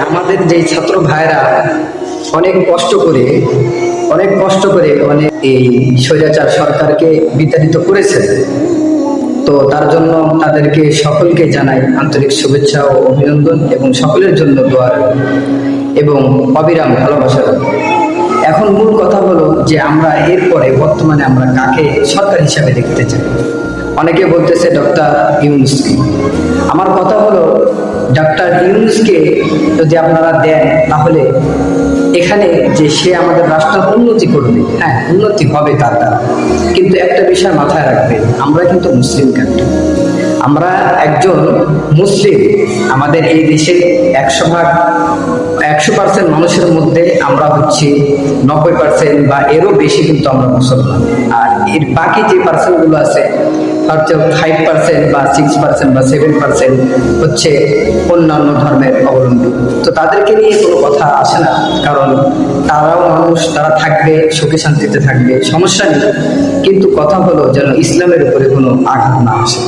আমাদের যে ছাত্র ভাইরা অনেক কষ্ট করে, অনেক কষ্ট করে অনেক এই স্বৈরাচার সরকারকে বিতাড়িত করেছে। তো তার জন্য তাদেরকে সকলকে জানাই আন্তরিক শুভেচ্ছা ও অভিনন্দন এবং সকলের জন্য দোয়ার এবং অবিরাম ভালোবাসা এখন মূল কথা হলো যে আমরা এরপরে বর্তমানে আমরা কাকে সরকার হিসাবে দেখতে চাই? অনেকে বলতেছে ডক্টর ইউনুসকে আমার কথা হলো ইউনুসকে যদি আপনারা দেন, তাহলে এখানে যে সে আমাদের রাষ্ট্র উন্নতি করবে হ্যাঁ উন্নতি হবে তার দ্বারা। কিন্তু একটা বিষয় মাথায় রাখবে আমরা কিন্তু মুসলিম কান্ট্রি আমরা একজন মুসলিম। আমাদের এই দেশে একশো ভাগ একশো পার্সেন্ট মানুষের মধ্যে আমরা হচ্ছি নব্বই পার্সেন্ট বা এরও বেশি কিন্তু আমরা মুসলমান। আর এর বাকি যে পার্সেন্টগুলো আছে হচ্ছে ফাইভ পার্সেন্ট বা সিক্স পার্সেন্ট বা সেভেন পার্সেন্ট হচ্ছে অন্যান্য ধর্মের অবলম্বী। তো তাদেরকে নিয়ে কোনো কথা আসে না, কারণ তারাও মানুষ, তারা থাকবে, সুখে শান্তিতে থাকবে, সমস্যা নেই। কিন্তু কথা হলো যেন ইসলামের উপরে কোনো আঘাত না আসে।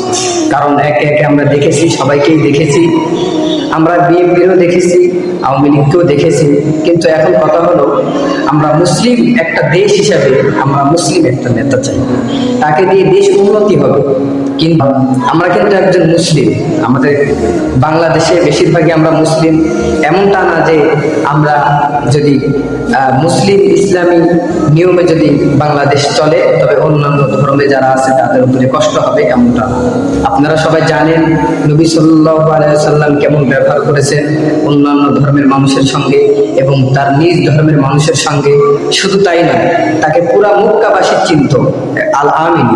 কারণ একে একে আমরা দেখেছি, সবাইকেই দেখেছি আমরা বিএনপিরও দেখেছি আওয়ামী লীগকেও দেখেছি। কিন্তু এখন কথা হলো আমরা মুসলিম একটা দেশ হিসাবে আমরা মুসলিম একটা নেতা চাই। তাকে দিয়ে দেশ উন্নতি হবে। কিন্তু আমরা কিন্তু একজন মুসলিম। আমাদের বাংলাদেশে বেশিরভাগই আমরা মুসলিম। এমনটা না যে আমরা যদি মুসলিম ইসলামী নিয়মে যদি বাংলাদেশ চলে, তবে অন্যান্য ধর্মে যারা আছে তাদের উপরে কষ্ট হবে এমনটা আপনারা সবাই জানেন নবী সাল্লাম কেমন ব্যবহার করেছেন অন্যান্য ধর্মের মানুষের সঙ্গে এবং তার নিজ ধর্মের মানুষের সঙ্গে শুধু তাই নয় তাকে পুরা মুক্কাবাসী চিনত। আল আমিন